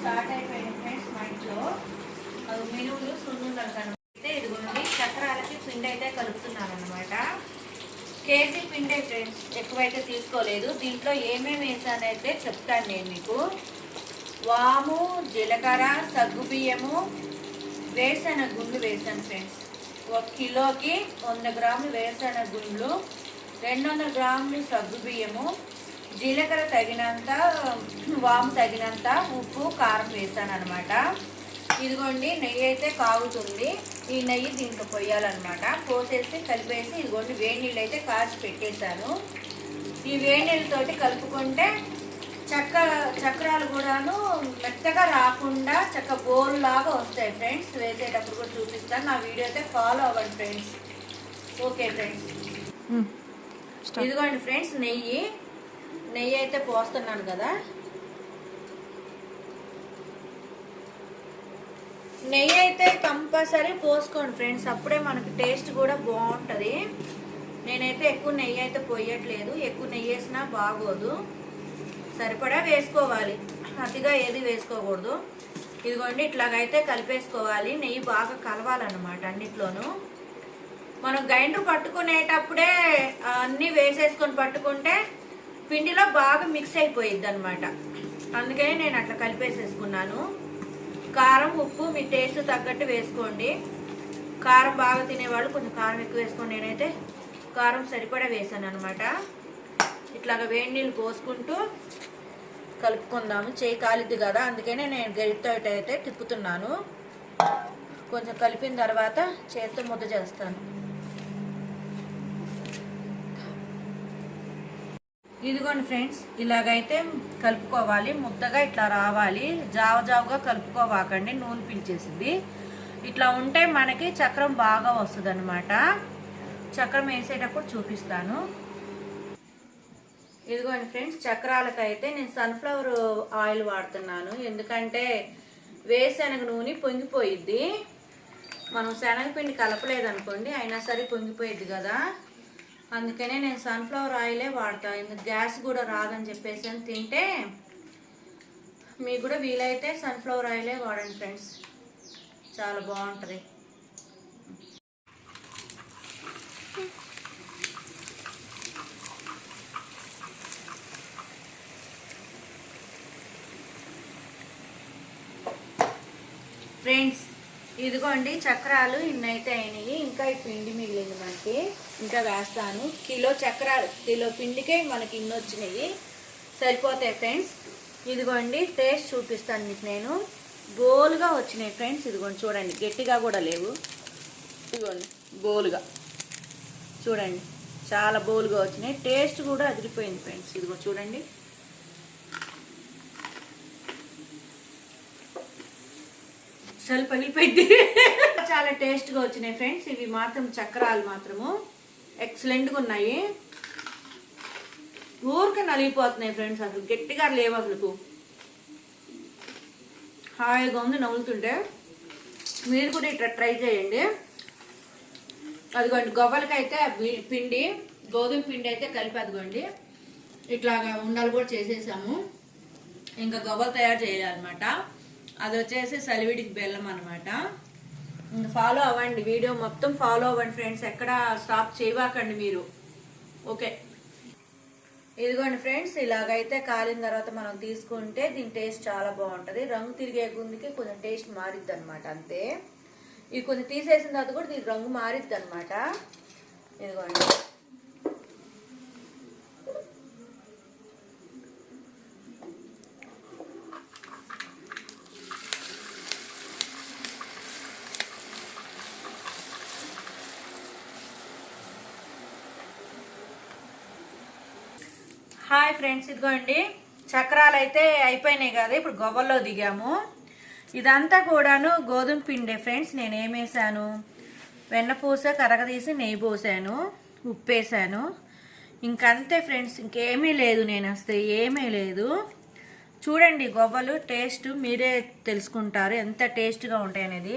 Start అయిపోయింది friends మా ఇంట్లో. మినువులు సున్నుండలు ఇది ఇదిగోండి చక్రాలకి పిండి అయితే కలుపుతున్నాను అనమాట కేజీ పిండి ఫ్రెండ్స్ ఎక్కువైతే తీసుకోలేదు. దీంట్లో ఏమేమి వేసానైతే చెప్తాను నేను మీకు. వాము జీలకర్ర సగ్గుబియ్యము వేరుశెనగ గుండ్లు వేసాను ఫ్రెండ్స్. ఒక కిలోకి వంద గ్రాములు వేరుశెనగ గుండ్లు రెండు వందల గ్రాములు సగ్గుబియ్యము జీలకర్ర తగినంత వాము తగినంత ఉప్పు కారం వేసాను అనమాట ఇదిగోండి నెయ్యి అయితే కాగుతుంది. ఈ నెయ్యి దీంట్లో పొయ్యాలన్నమాట పోసేసి కలిపేసి ఇదిగోండి వేడి నీళ్ళు అయితే కాచి పెట్టేశాను. ఈ వేడి నీళ్ళతోటి కలుపుకుంటే చక్క చక్రాలు కూడాను మెత్తగా రాకుండా చక్క బోల్ లాగా వస్తాయి ఫ్రెండ్స్. వేసేటప్పుడు కూడా చూపిస్తాను. నా వీడియో అయితే ఫాలో అవ్వండి ఫ్రెండ్స్. Okay friends. ఇదిగోండి ఫ్రెండ్స్ నెయ్యి. నెయ్యి అయితే పోస్తున్నాను కదా. నెయ్యి అయితే కంపల్సరీ పోసుకోండి ఫ్రెండ్స్. అప్పుడే మనకు టేస్ట్ కూడా బాగుంటుంది. నేనైతే ఎక్కువ నెయ్యి అయితే పోయట్లేదు. ఎక్కువ నెయ్యి వేసినా బాగోదు. సరిపడా వేసుకోవాలి. అతిగా ఏది వేసుకోకూడదు. ఇదిగోండి ఇట్లాగైతే కలిపేసుకోవాలి. నెయ్యి బాగా కలవాలన్నమాట అన్నిట్లోనూ. మనం గ్రైండర్ పట్టుకునేటప్పుడే అన్నీ వేసేసుకొని పట్టుకుంటే పిండిలో బాగా మిక్స్ అయిపోయిద్ది అనమాట అందుకని నేను అట్లా కలిపేసేసుకున్నాను. కారం ఉప్పు మీ టేస్ట్ తగ్గట్టు వేసుకోండి. కారం బాగా తినేవాళ్ళు కొంచెం కారం ఎక్కువ వేసుకోండి నేనైతే కారం సరిపడా వేసాను అనమాట ఇట్లాగ వేడి నీళ్ళు పోసుకుంటూ కలుపుకుందాము. చేయి కాలిద్ది కదా అందుకనే నేను గరిటతో అయితే తిప్పుతున్నాను. కొంచెం కలిపిన తర్వాత చేతితో ముద్ద చేస్తాను. ఇదిగోండి ఫ్రెండ్స్ ఇలాగైతే కలుపుకోవాలి. ముద్దగా ఇట్లా రావాలి. జావ జావుగా కలుపుకోవాకండి. నూనె పిలిచేసింది. ఇట్లా ఉంటే మనకి చక్రం బాగా వస్తుంది అనమాట చక్రం వేసేటప్పుడు చూపిస్తాను. ఇదిగోండి ఫ్రెండ్స్ చక్రాలకైతే నేను సన్ఫ్లవర్ ఆయిల్ వాడుతున్నాను. ఎందుకంటే వేసెనగ నూనె పొంగిపోయిద్ది. మనం శనగపిండి కలపలేదనుకోండి అయినా సరే పొంగిపోయిద్ది కదా. అందుకనే నేను సన్ఫ్లవర్ ఆయిలే వాడతా. ఎందుకు గ్యాస్ కూడా రాదని చెప్పేసి అని తింటే మీకు కూడా వీలైతే సన్ఫ్లవర్ ఆయిలే వాడండి ఫ్రెండ్స్ చాలా బాగుంటుంది ఫ్రెండ్స్ ఇదిగోండి చక్రాలు ఇన్నైతే అయినాయి. ఇంకా ఈ పిండి మిగిలింది మనకి. ఇంకా వేస్తాను. కిలో చక్రాలు కిలో పిండికే మనకి ఇన్ని వచ్చినాయి సరిపోతాయి ఫ్రెండ్స్. ఇదిగోండి టేస్ట్ చూపిస్తాను మీకు నేను. గోలుగా వచ్చినాయి ఫ్రెండ్స్. ఇదిగోండి చూడండి. గట్టిగా కూడా లేవు. ఇదిగోండి గోలుగా చూడండి చాలా బోలుగా వచ్చినాయి. టేస్ట్ కూడా అదిరిపోయింది ఫ్రెండ్స్. ఇదిగో చూడండి. అసలు పగిలిపోయింది. చాలా టేస్ట్గా వచ్చినాయి ఫ్రెండ్స్. ఇవి మాత్రం చక్రాలు మాత్రము. ఎక్సలెంట్గా ఉన్నాయి. ఊరికే నలిగిపోతున్నాయి ఫ్రెండ్స్ అసలు. గట్టిగా లేవు అసలు హాయిగా ఉంది నవ్వులుతుంటే మీరు కూడా ఇట్లా ట్రై చేయండి. అదిగోండి గవ్వలకైతే పిండి గోధుమ పిండి అయితే కలిపి అదిగోండి. ఇట్లాగా ఉండలు కూడా చేసేసాము. ఇంకా గవ్వలు తయారు చేయాలన్నమాట. అది వచ్చేసి సలివిడికి బెల్లం అనమాట ఫాలో అవ్వండి. వీడియో మొత్తం ఫాలో అవ్వండి ఫ్రెండ్స్ ఎక్కడ స్టాప్ చేయవాకండి మీరు. ఓకే. ఇదిగోండి ఫ్రెండ్స్ ఇలాగైతే కాలిన తర్వాత మనం తీసుకుంటే దీని టేస్ట్ చాలా బాగుంటుంది. రంగు తిరిగే గుందికి కొంచెం టేస్ట్ మారిద్ది అనమాట అంతే. ఇది కొంచెం తీసేసిన తర్వాత కూడా దీని రంగు మారిద్ది అనమాట ఇదిగోండి. హాయ్ ఫ్రెండ్స్ ఇదిగోండి. చక్రాలు అయితే అయిపోయినాయి కదా ఇప్పుడు గొవ్వల్లో దిగాము. ఇదంతా కూడాను గోధుమ పిండే ఫ్రెండ్స్ నేను ఏమేసాను వేసాను వెన్నపూస కరగదీసి నెయ్యి పోసాను ఉప్పేసాను. ఇంకంతే ఫ్రెండ్స్ ఇంకేమీ లేదు నేను అస్తే ఏమీ లేదు. చూడండి గొవ్వలు టేస్ట్ మీరే తెలుసుకుంటారు ఎంత టేస్ట్గా ఉంటాయి అనేది.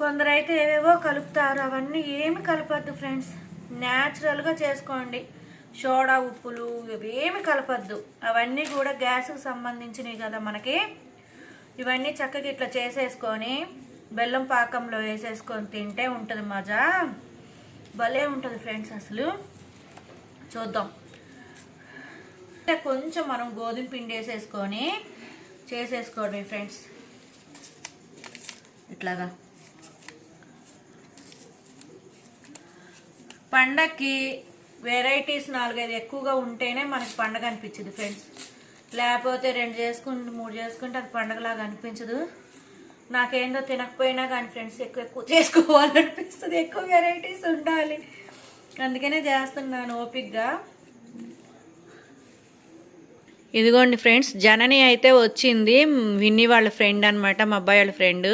కొందరైతే ఏవేవో కలుపుతారు అవన్నీ ఏమి కలపద్దు ఫ్రెండ్స్. న్యాచురల్గా చేసుకోండి. సోడా ఉప్పులు ఇవేమి కలపద్దు. అవన్నీ కూడా గ్యాస్కి సంబంధించినవి కదా మనకి. ఇవన్నీ చక్కగా ఇట్లా చేసేసుకొని బెల్లం పాకంలో వేసేసుకొని తింటే ఉంటుంది మజా. భలే ఉంటుంది ఫ్రెండ్స్ అసలు. చూద్దాం. అంటే కొంచెం మనం గోధుమ పిండి వేసేసుకొని చేసేసుకోవడమే ఫ్రెండ్స్. ఇట్లాగా. పండక్కి వెరైటీస్ నాలుగైదు ఎక్కువగా ఉంటేనే మనకి పండగ అనిపించదు ఫ్రెండ్స్. లేకపోతే రెండు చేసుకుంటే మూడు చేసుకుంటే అది పండగలాగా అనిపించదు. నాకేందో తినకపోయినా కానీ ఫ్రెండ్స్ ఎక్కువ ఎక్కువ చేసుకోవాలనిపిస్తుంది. ఎక్కువ వెరైటీస్ ఉండాలి. అందుకనే చేస్తున్నాను ఓపిక్గా ఇదిగోండి ఫ్రెండ్స్ జనని అయితే వచ్చింది. విన్ని వాళ్ళ ఫ్రెండ్ అనమాట మా అబ్బాయి వాళ్ళ ఫ్రెండ్.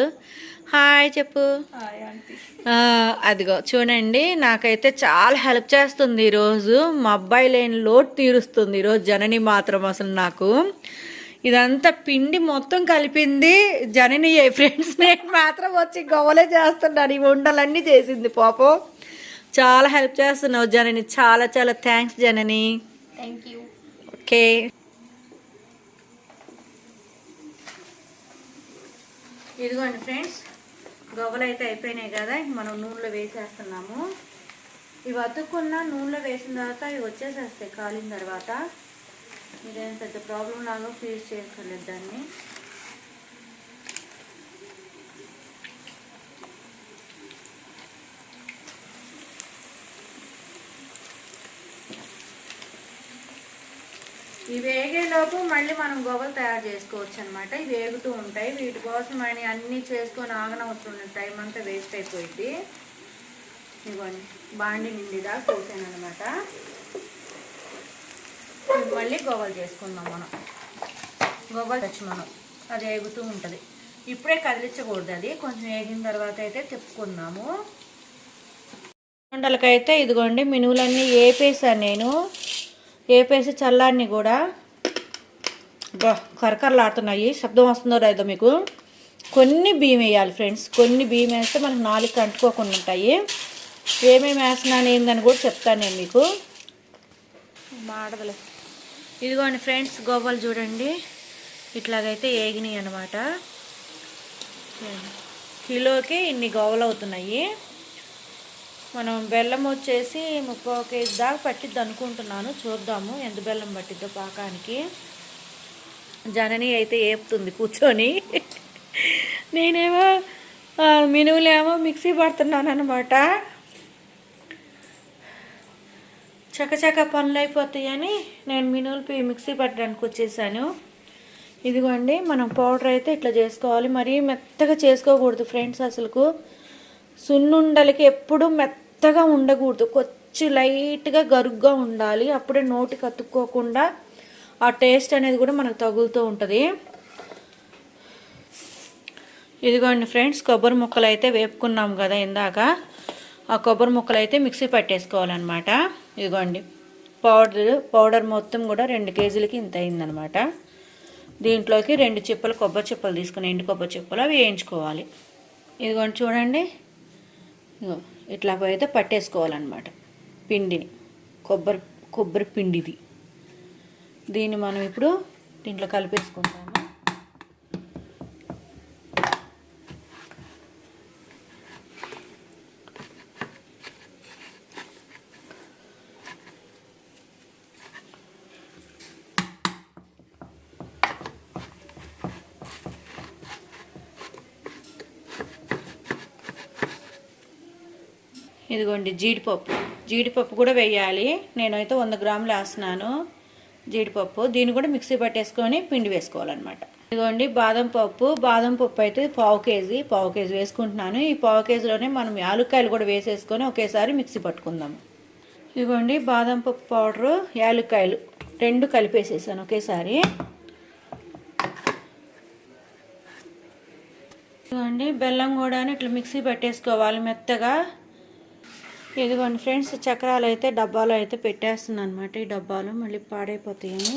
హాయ్ చెప్పు. అదిగో చూడండి నాకైతే చాలా హెల్ప్ చేస్తుంది ఈరోజు. మా అబ్బాయి లేని లోటు తీరుస్తుంది ఈరోజు జనని మాత్రం అసలు నాకు. ఇదంతా పిండి మొత్తం కలిపింది జనని ఫ్రెండ్స్ నేను మాత్రం వచ్చి గవ్వలే చేస్తున్నాను ఈ ఉండలన్నీ చేసింది పాపం. చాలా హెల్ప్ చేస్తున్నావు జనని. చాలా చాలా thanks Janani. Thank you okay. ఇదిగోండి ఫ్రెండ్స్ గవ్వలు అయితే అయిపోయినాయి కదా మనం నూనెలో వేసేస్తున్నాము. ఇవి అతుక్కున్న నూనెలో వేసిన తర్వాత ఇవి వచ్చేసేస్తాయి కాలిన తర్వాత. ఇదేం పెద్ద ప్రాబ్లం లాగా ఫేస్ చేయక్కర్లేదు దాన్ని. ఇవి వేగేలోపు మళ్ళీ మనం గోవలు తయారు చేసుకోవచ్చు అనమాట ఇవి వేగుతూ ఉంటాయి. వీటి కోసం అని అన్నీ చేసుకొని ఆగనవసరం టైం అంతా వేస్ట్ అయిపోయింది ఇవ్వండి బాండి నిండిదా కోసాను అనమాట మళ్ళీ గొవ్వలు చేసుకుందాం మనం. గొవ్వలు తెచ్చి మనం. అది వేగుతూ ఉంటుంది. ఇప్పుడే కదిలించకూడదు అది. కొంచెం వేగిన తర్వాత అయితే తిప్పుకుందాము. ఉండలకైతే ఇదిగోండి మినువులన్నీ వేపేసాను నేను. వేపేసి చల్లాన్ని కూడా. కరకరలాడుతున్నాయి. శబ్దం వస్తుందో లేదో మీకు. కొన్ని బియ్యం వేయాలి ఫ్రెండ్స్. కొన్ని బియ్యం వేస్తే మనకు నాలుగు అంటుకోకుండా ఉంటాయి. ఏమేమి వేస్తున్నాను ఏందని కూడా చెప్తాను నేను మీకు. మాడదలే. ఇదిగోండి ఫ్రెండ్స్ గోవ్వలు చూడండి. ఇట్లాగైతే ఏగినాయి అనమాట కిలోకి ఇన్ని గోవలు అవుతున్నాయి. మనం బెల్లం వచ్చేసి ముప్పై కేజీ దాకా పట్టిద్ది అనుకుంటున్నాను. చూద్దాము ఎంత బెల్లం పట్టిద్దో పాకానికి. జనని అయితే ఏపుతుంది కూర్చొని. నేనేమో మినువులేమో మిక్సీ పడుతున్నాను అనమాట చకచక పనులు అయిపోతాయని నేను మినువులు మిక్సీ పట్టడానికి వచ్చేసాను. ఇదిగోండి మనం పౌడర్ అయితే ఇట్లా చేసుకోవాలి. మరీ మెత్తగా చేసుకోకూడదు ఫ్రెండ్స్ అసలుకు. సున్నుండలకి ఎప్పుడు మెత్తగా ఉండకూడదు. కొంచెం లైట్గా గరుగ్గా ఉండాలి. అప్పుడే నోటికి అతుక్కోకుండా ఆ టేస్ట్ అనేది కూడా మనకు తగులుతూ ఉంటుంది. ఇదిగోండి ఫ్రెండ్స్ కొబ్బరి ముక్కలు అయితే వేపుకున్నాం కదా ఇందాక. ఆ కొబ్బరి ముక్కలు అయితే మిక్సీ పట్టేసుకోవాలన్నమాట. ఇదిగోండి పౌడర్ పౌడర్ మొత్తం కూడా రెండు కేజీలకి ఇంత అయిందనమాట దీంట్లోకి రెండు చిప్పలు కొబ్బరి చిప్పలు తీసుకుని ఎండు కొబ్బరి చిప్పలు అవి వేయించుకోవాలి. ఇదిగోండి చూడండి. ఇట్లా అయితే పట్టేసుకోవాలన్నమాట. పిండిని. కొబ్బరి కొబ్బరి పిండిది. దీన్ని మనం ఇప్పుడు దీంట్లో కలిపేసుకుంటాము. ఇదిగోండి జీడిపప్పు. జీడిపప్పు కూడా వేయాలి. నేనైతే వంద గ్రాములు వేస్తున్నాను జీడిపప్పు. దీన్ని కూడా మిక్సీ పట్టేసుకొని పిండి వేసుకోవాలన్నమాట. ఇదిగోండి బాదం పప్పు. బాదం పప్పు అయితే పావు కేజీ పావు కేజీ వేసుకుంటున్నాను. ఈ పావు కేజీలోనే మనం యాలుక్కాయలు కూడా వేసేసుకొని ఒకేసారి మిక్సీ పట్టుకుందాము ఇదిగోండి బాదం పప్పు పౌడరు యాలుక్కాయలు రెండు కలిపేసేసాను ఒకేసారి. ఇదిగోండి బెల్లం కూడా ఇట్లా మిక్సీ పట్టేసుకోవాలి మెత్తగా. ఇదిగోండి ఫ్రెండ్స్ చక్రాలు అయితే డబ్బాలో అయితే పెట్టేస్తున్నాను అనమాట ఈ డబ్బాలు మళ్ళీ పాడైపోతాయని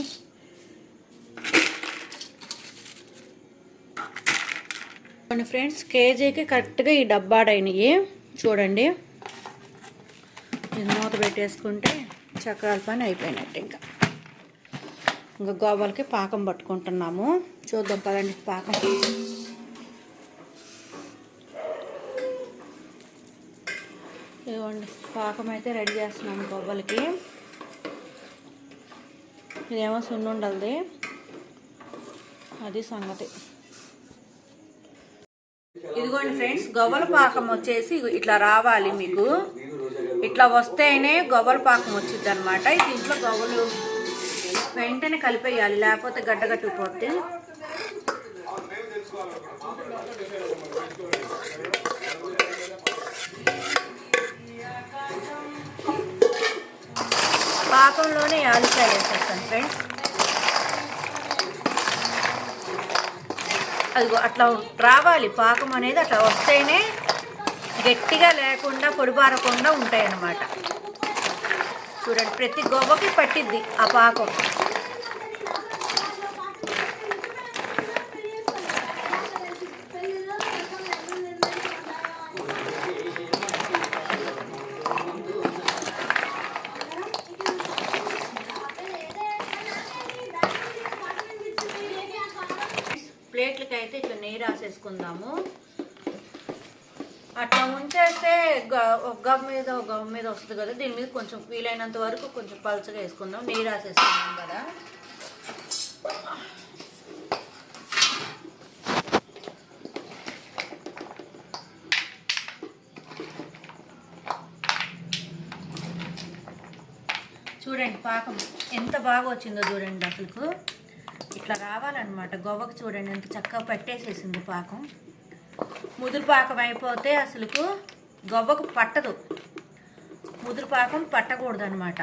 ఇదిగోండి ఫ్రెండ్స్ కేజీకి కరెక్ట్గా ఈ డబ్బాడైనవి చూడండి. ఇది మూత పెట్టేసుకుంటే చక్రాల పని అయిపోయినట్టు ఇంకా. ఇంకా గోవాలకి పాకం పట్టుకుంటున్నాము. చూద్దాం పదండి పాకం. ఇదిగోండి పాకం అయితే రెడీ చేస్తున్నాము గొవ్వలకి ఇదేమో సున్నుండలది. అది సంగతి. ఇదిగోండి ఫ్రెండ్స్ గొవ్వల పాకం వచ్చేసి ఇట్లా రావాలి మీకు. ఇట్లా వస్తేనే గొవ్వల పాకం వచ్చింది అనమాట దీంట్లో గవ్వలు వెంటనే కలిపేయాలి లేకపోతే గడ్డగట్టుకుపోతే. పాకంలోనే యాలక్కాయలు వేసేస్తాను ఫ్రెండ్స్ అదిగో అట్లా రావాలి. పాకం అనేది అట్లా వస్తేనే గట్టిగా లేకుండా పొడిబారకుండా ఉంటాయన్నమాట. చూడండి ప్రతి గొవ్వకి పట్టిద్ది ఆ పాకం. దీనికి అయితే ఇట్లా నెయ్యి రాసేసుకుందాము. అట్లా ఉంచేస్తే ఒక గవ్ మీద ఒక గవ్ మీద వస్తుంది కదా దీని మీద కొంచెం వీలైనంత వరకు కొంచెం పలుచగా వేసుకుందాం. నెయ్యి రాసేసుకుందాం కదా. చూడండి పాకం ఎంత బాగా వచ్చిందో చూడండి అసలుకు. ఇట్లా రావాలన్నమాట. గొవ్వకు చూడండి ఎంత చక్కగా పట్టేసేసింది పాకం. ముదురు పాకం అయిపోతే అసలుకు గవ్వకు పట్టదు. ముదురు పాకం పట్టకూడదు అనమాట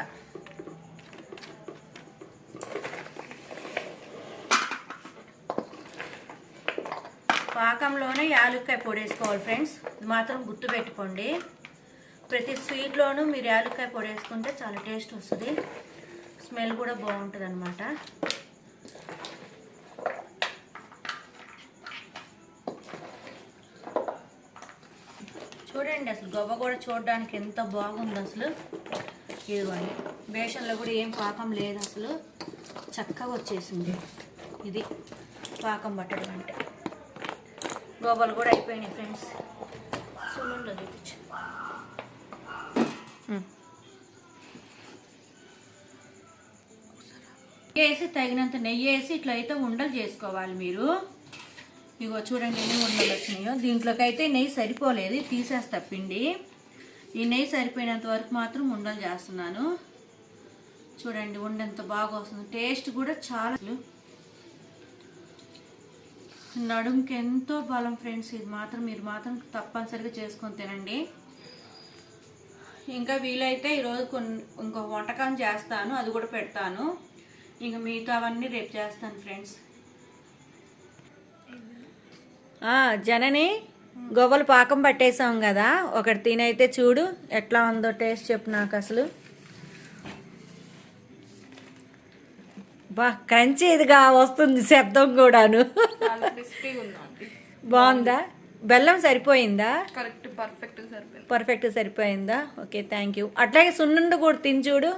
పాకంలోనే యాలుక్కాయ పొడి వేసుకోవాలి ఫ్రెండ్స్. ఇది మాత్రం గుర్తుపెట్టుకోండి ప్రతి స్వీట్లోనూ మీరు యాలుక్కాయ పొడి వేసుకుంటే చాలా టేస్ట్ వస్తుంది. స్మెల్ కూడా బాగుంటుంది అనమాట చూడండి అసలు గవ్వ కూడా చూడడానికి ఎంత బాగుంది అసలు. ఇదిగోండి. బేషన్లో కూడా ఏం పాకం లేదు అసలు. చక్కగా వచ్చేసింది. ఇది పాకం పట్టడం అంటే. గోవాలు కూడా అయిపోయినాయి ఫ్రెండ్స్. సున్నుండలు చూపించు. వేసి తగినంత నెయ్యి వేసి ఇట్లా అయితే ఉండలు చేసుకోవాలి మీరు. ఇగో చూడండి ఎన్ని ఉండలు వచ్చినాయో. దీంట్లోకి అయితే నెయ్యి సరిపోలేదు. తీసేస్తా పిండి. ఈ నెయ్యి సరిపోయినంత వరకు మాత్రం ఉండలు చేస్తున్నాను. చూడండి ఉండెంత బాగా వస్తుంది. టేస్ట్ కూడా చాలా నడుముకి ఎంతో బలం ఫ్రెండ్స్. ఇది మాత్రం మీరు మాత్రం తప్పనిసరిగా చేసుకొని తినండి. ఇంకా వీలైతే ఈరోజు కొన్ని ఇంకొక వంటకం చేస్తాను. అది కూడా పెడతాను. ఇంకా మిగతావన్నీ రేపు చేస్తాను ఫ్రెండ్స్. జనని గొవ్వలు పాకం పట్టేసాం కదా. ఒకటి తినైతే చూడు ఎట్లా ఉందో టేస్ట్ చెప్పు నాకు అసలు. బా క్రంచీ ఇదిగా వస్తుంది శబ్దం కూడాను. బాగుందా? బెల్లం సరిపోయిందా? కరెక్ట్ పర్ఫెక్ట్ సరిపోయిందా. ఓకే థ్యాంక్ యూ అట్లాగే సున్నుండ కూడా తిని చూడు.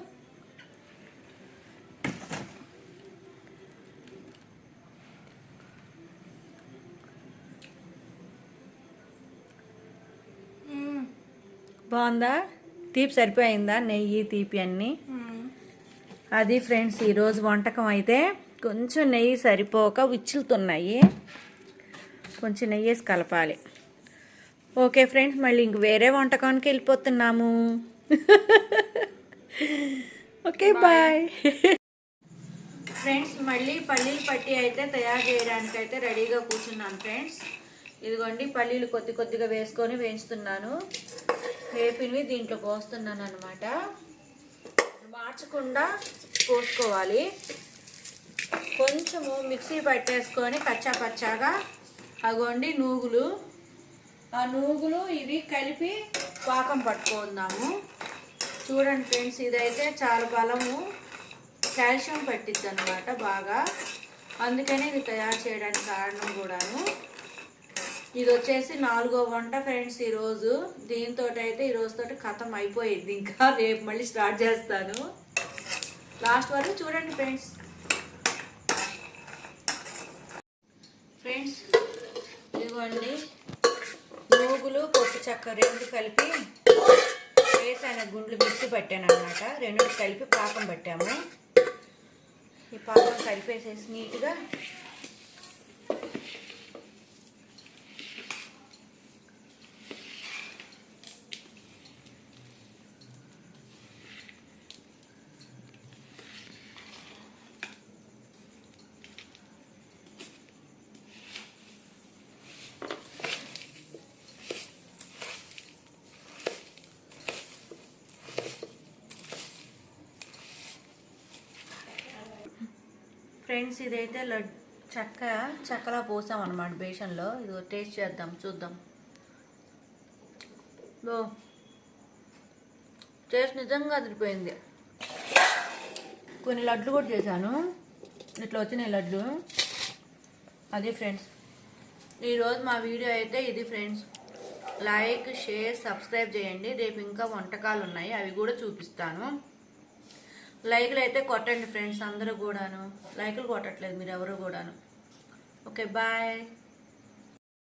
బాగుందా? తీపి సరిపోయిందా? నెయ్యి తీపి అన్నీ? అది ఫ్రెండ్స్ ఈరోజు వంటకం అయితే కొంచెం నెయ్యి సరిపోక విచ్చులుతున్నాయి. కొంచెం నెయ్యి వేసి కలపాలి. ఓకే ఫ్రెండ్స్ మళ్ళీ ఇంక వేరే వంటకానికి వెళ్ళిపోతున్నాము. Okay bye. ఫ్రెండ్స్ మళ్ళీ పల్లీలు పట్టి అయితే తయారు చేయడానికి అయితే రెడీగా కూర్చున్నాను ఫ్రెండ్స్. ఇదిగోండి పల్లీలు కొద్ది కొద్దిగా వేసుకొని వేయించుతున్నాను. వేపినవి దీంట్లో పోస్తున్నాను అనమాట మార్చకుండా పోసుకోవాలి. కొంచెము మిక్సీ పట్టేసుకొని కచ్చా పచ్చాగా అగోండి నూగులు. ఆ నూగులు ఇవి కలిపి పాకం పట్టుకుందాము. చూడండి ఫ్రెండ్స్ ఇదైతే చాలా బలము. కాల్షియం పట్టిద్ది అనమాట బాగా. అందుకని ఇది తయారు చేయడానికి కారణం కూడాను. ఇది వచ్చేసి నాలుగో వంట ఫ్రెండ్స్ ఈరోజు. దీంతో అయితే ఈరోజుతో రోజుతో కథం అయిపోయింది ఇంకా. రేపు మళ్ళీ స్టార్ట్ చేస్తాను. లాస్ట్ వరకు చూడండి ఫ్రెండ్స్. ఫ్రెండ్స్ ఇదిగోండి. నూగులు పొట్టు చక్క రెండు కలిపి వేసాను. గుండ్లు మిక్సీ పట్టాను అనమాట రెండు కలిపి పాకం పట్టాము. ఈ పాకం కలిపేసేసి నీట్గా ఫ్రెండ్స్ ఇదైతే లడ్ చెక్క చెక్కలా పోసాం అనమాట బేషన్లో. ఇది టేస్ట్ చేద్దాం చూద్దాం. లో టేస్ట్ నిజంగా అదిరిపోయింది. కొన్ని లడ్లు కూడా చేశాను. ఇట్లా వచ్చినాయి లడ్లు. అది ఫ్రెండ్స్. ఈరోజు మా వీడియో అయితే ఇది ఫ్రెండ్స్. లైక్ షేర్ సబ్స్క్రైబ్ చేయండి. రేపు ఇంకా వంటకాలు ఉన్నాయి. అవి కూడా చూపిస్తాను. లైక్లు అయితే కొట్టండి ఫ్రెండ్స్ అందరూ కూడాను. లైక్లు కొట్టట్లేదు మీరు ఎవరు కూడాను. Okay bye.